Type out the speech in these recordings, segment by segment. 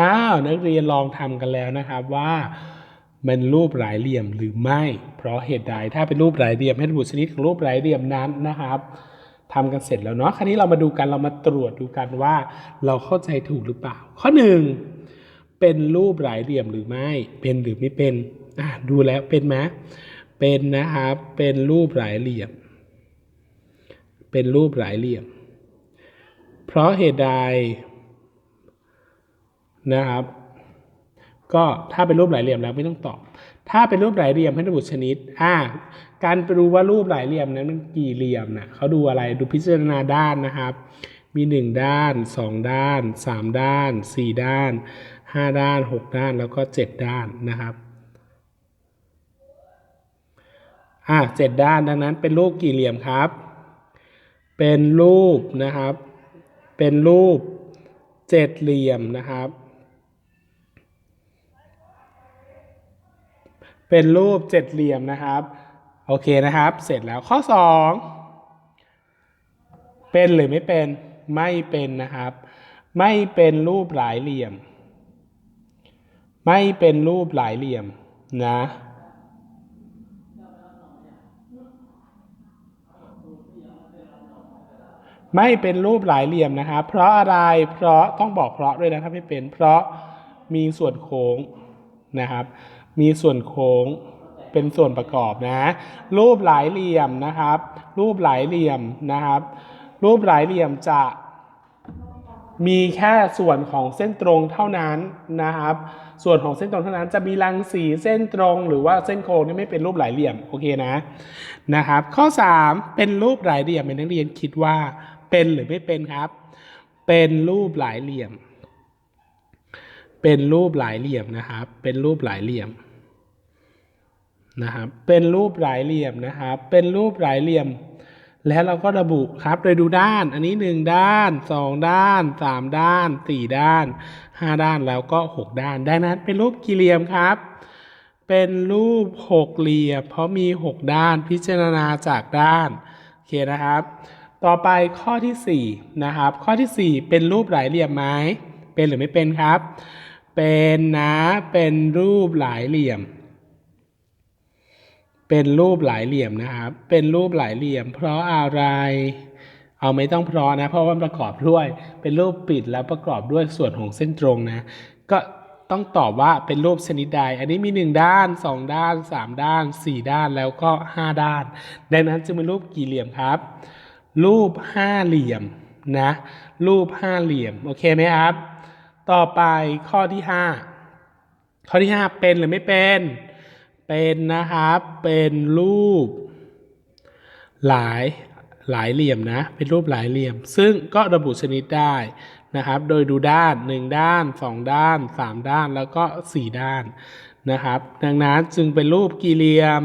อ้าวนักเรียนลองทำกันแล้วนะครับว่ามันรูปหลายเหลี่ยมหรือไม่ เพราะเหตุใดถ้าเป็นรูปหลายเหลี่ยมให้ระบุชนิดของรูปหลายเหลี่ยมนั้นนะครับทำกันเสร็จแล้วเนาะคราวนี้เรามาดูกันเรามาตรวจดูกันว่าเราเข้าใจถูกหรือเปล่า ข้อหนึ่งเป็นรูปหลายเหลี่ยมหรือไม่ เป็นหรือไม่เป็นอะดูแล้วเป็นไหมเป็นนะครับเป็นรูปหลายเหลี่ยม เป็นรูปหลายเหลี่ยม เพราะเหตุใด นะครับ ก็ถ้าเป็นรูปหลายเหลี่ยมแล้วไม่ต้องตอบ ถ้าเป็นรูปหลายเหลี่ยมให้ระบุชนิด อ่า การไปดูว่ารูปหลายเหลี่ยมนั้นมันกี่เหลี่ยมนะเขาดูอะไรดูพิจารณาด้านนะครับ มีหนึ่งด้านสองด้านสามด้านสี่ด้านห้าด้านหกด้านแล้วก็เจ็ดด้านนะครับอ่าเจ็ดด้านดังนั้นเป็นรูปกี่เหลี่ยมครับ เป็นรูปนะครับ เป็นรูปเจ็ดเหลี่ยมนะครับ เป็นรูปเจ็ดเหลี่ยมนะครับ โอเคนะครับ เสร็จแล้วข้อ 2 เป็นหรือไม่เป็น ไม่เป็นนะครับ ไม่เป็นรูปหลายเหลี่ยม ไม่เป็นรูปหลายเหลี่ยมนะไม่เป็นรูปหลายเหลี่ยมนะครับ เพราะอะไร เพราะต้องบอกเพราะด้วยนะครับไม่เป็น เพราะมีส่วนโค้งนะครับ มีส่วนโค้งเป็นส่วนประกอบนะ รูปหลายเหลี่ยมนะครับ รูปหลายเหลี่ยมนะครับ รูปหลายเหลี่ยมจะมีแค่ส่วนของเส้นตรงเท่านั้นนะครับ ส่วนของเส้นตรงเท่านั้นจะมีรังสีเส้นตรง หรือว่าเส้นโค้งนี่ไม่เป็นรูปหลายเหลี่ยมโอเคนะนะครับ ข้อ 3 เป็นรูปหลายเหลี่ยมเป็นนักเรียนคิดว่าเป็นหรือไม่เป็นครับ เป็นรูปหลายเหลี่ยม เป็นรูปหลายเหลี่ยมนะครับ เป็นรูปหลายเหลี่ยม นะครับเป็นรูปหลายเหลี่ยมนะครับเป็นรูปหลายเหลี่ยม แล้วเราก็ระบุครับโดยดูด้านอันนี้หนึ่งด้านสองด้านสามด้านสี่ด้านห้าด้านแล้วก็หกด้าน ดังนั้นเป็นรูปกี่เหลี่ยมครับ เป็นรูปหกเหลี่ยม เพราะมีหกด้านพิจารณาจากด้านโอเคนะครับ ต่อไปข้อที่สี่นะครับข้อที่สี่เป็นรูปหลายเหลี่ยมไหมเป็นหรือไม่เป็นครับ เป็นนะเป็นรูปหลายเหลี่ยม เป็นรูปหลายเหลี่ยมนะครับ เป็นรูปหลายเหลี่ยม เพราะอะไร เอาไม่ต้องเพราะนะ เพราะว่าประกอบด้วย เป็นรูปปิดแล้วประกอบด้วยส่วนของเส้นตรงนะ ก็ต้องตอบว่าเป็นรูปชนิดใด อันนี้มี 1 ด้าน 2 ด้าน 3 ด้าน 4 ด้านแล้วก็ 5 ด้าน ดังนั้นจึงเป็นรูปกี่เหลี่ยมครับ รูปห้าเหลี่ยมนะ รูปห้าเหลี่ยม โอเคไหมครับ ต่อไปข้อที่ 5 ข้อที่ 5 เป็นหรือไม่เป็น เป็นนะครับ เป็นรูป หลายหลายเหลี่ยมนะ เป็นรูปหลายเหลี่ยม ซึ่งก็ระบุชนิดได้นะครับ โดยดูด้าน 1 ด้าน 2 ด้าน 3 ด้าน แล้วก็ 4 ด้านนะครับ ดังนั้นจึงเป็นรูปกี่เหลี่ยม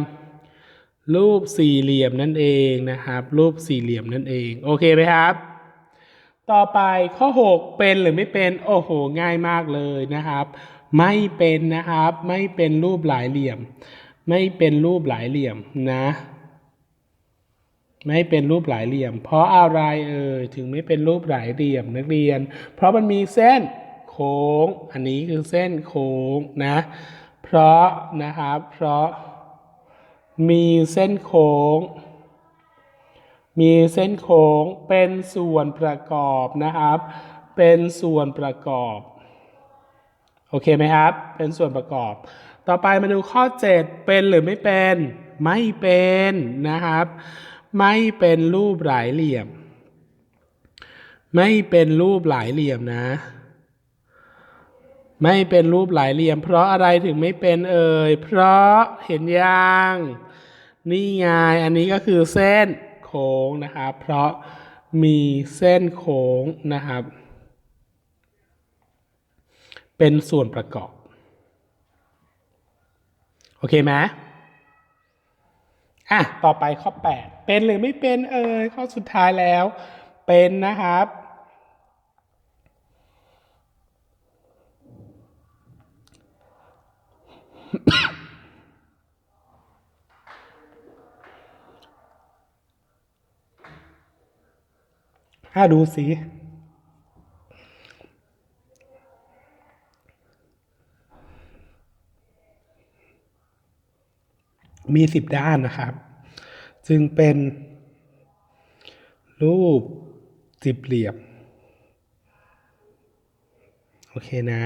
รูปสี่เหลี่ยมนั่นเองนะครับ รูปสี่เหลี่ยมนั่นเอง โอเคไหมครับ ต่อไปข้อ 6 เป็นหรือไม่เป็น โอ้โห ง่ายมากเลยนะครับ ไม่เป็นนะครับ ไม่เป็นรูปหลายเหลี่ยม ไม่เป็นรูปหลายเหลี่ยมนะ ไม่เป็นรูปหลายเหลี่ยม เพราะอะไรเอ่ยถึงไม่เป็นรูปหลายเหลี่ยมนักเรียน เพราะมันมีเส้นโค้ง อันนี้คือเส้นโค้งนะ เพราะนะครับ เพราะมีเส้นโค้ง มีเส้นโค้งเป็นส่วนประกอบนะครับ เป็นส่วนประกอบ โอเคไหมครับ เป็นส่วนประกอบ ต่อไปมาดูข้อ 7 เป็นหรือไม่เป็น ไม่เป็นนะครับ ไม่เป็นรูปหลายเหลี่ยม ไม่เป็นรูปหลายเหลี่ยมนะ ไม่เป็นรูปหลายเหลี่ยม เพราะอะไรถึงไม่เป็นเอ่ย เพราะเห็นยังนี่ไง อันนี้ก็คือเส้นโค้งนะครับ เพราะมีเส้นโค้งนะครับ เป็นส่วนประกอบ โอเคไหมอะ ต่อไปข้อ 8 เป็นหรือไม่เป็นเอ่ยข้อสุดท้ายแล้ว เป็นนะครับ ถ้าดูสิ มีสิบด้านนะครับ จึงเป็น รูปสิบเหลี่ยม โอเคนะ